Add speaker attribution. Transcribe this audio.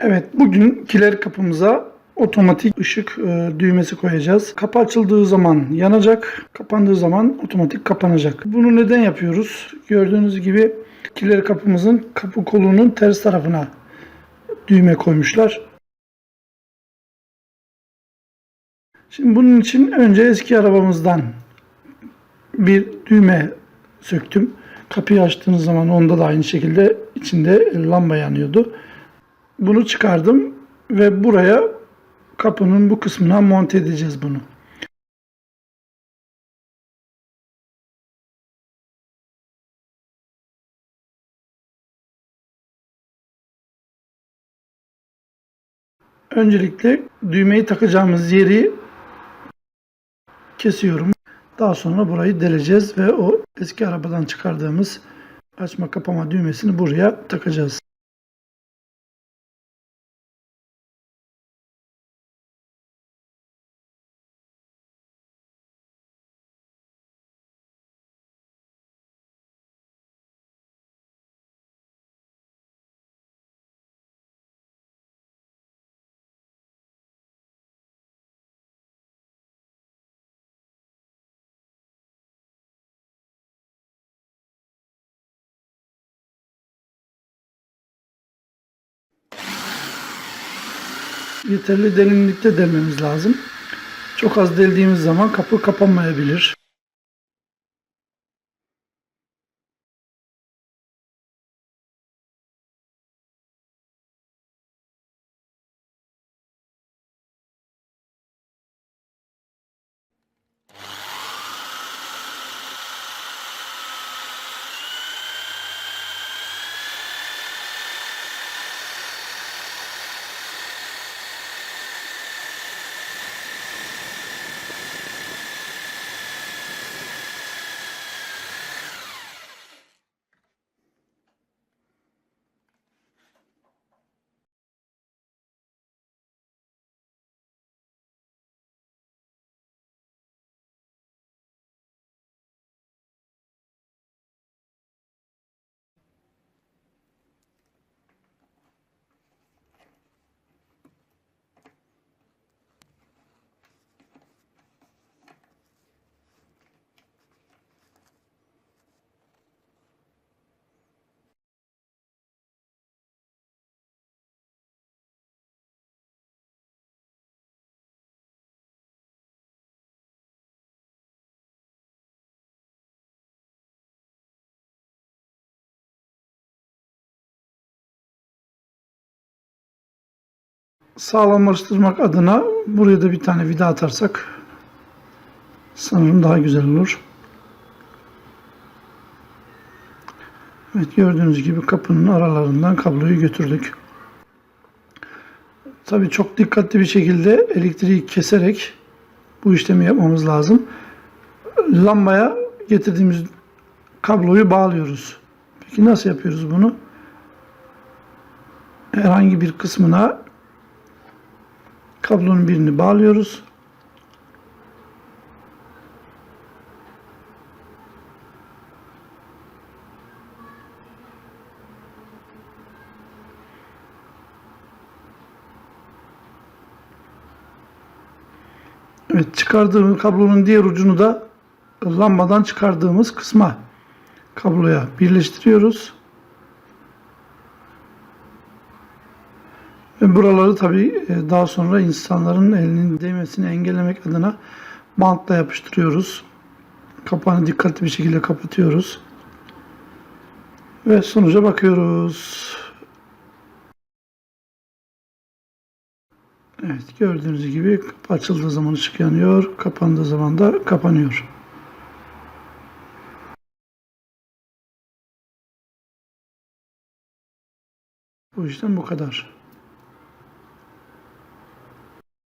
Speaker 1: Evet, bugün kiler kapımıza otomatik ışık e, düğmesi koyacağız. Kapı açıldığı zaman yanacak, kapandığı zaman otomatik kapanacak. Bunu neden yapıyoruz? Gördüğünüz gibi kiler kapımızın kapı kolunun ters tarafına düğme koymuşlar. Şimdi bunun için önce eski arabamızdan bir düğme söktüm. Kapıyı açtığınız zaman onda da aynı şekilde içinde lamba yanıyordu. Bunu çıkardım ve buraya kapının bu kısmına monte edeceğiz bunu. Öncelikle düğmeyi takacağımız yeri kesiyorum. Daha sonra burayı deleceğiz ve o eski arabadan çıkardığımız açma kapama düğmesini buraya takacağız. Yeterli derinlikte delmemiz lazım. Çok az deldiğimiz zaman kapı kapanmayabilir. Sağlamlaştırmak adına buraya da bir tane vida atarsak sanırım daha güzel olur. Evet gördüğünüz gibi kapının aralarından kabloyu götürdük. Tabii çok dikkatli bir şekilde elektriği keserek bu işlemi yapmamız lazım. Lambaya getirdiğimiz kabloyu bağlıyoruz. Peki nasıl yapıyoruz bunu? Herhangi bir kısmına kablonun birini bağlıyoruz. Evet çıkardığımız kablonun diğer ucunu da lambadan çıkardığımız kısma kabloya birleştiriyoruz. Ve buraları tabii e, daha sonra insanların elinin değmesini engellemek adına bantla yapıştırıyoruz. Kapağını dikkatli bir şekilde kapatıyoruz. Ve sonuca bakıyoruz. Evet gördüğünüz gibi kapı açıldığı zaman ışık yanıyor. Kapandığı zaman da kapanıyor. Bu işlem bu kadar.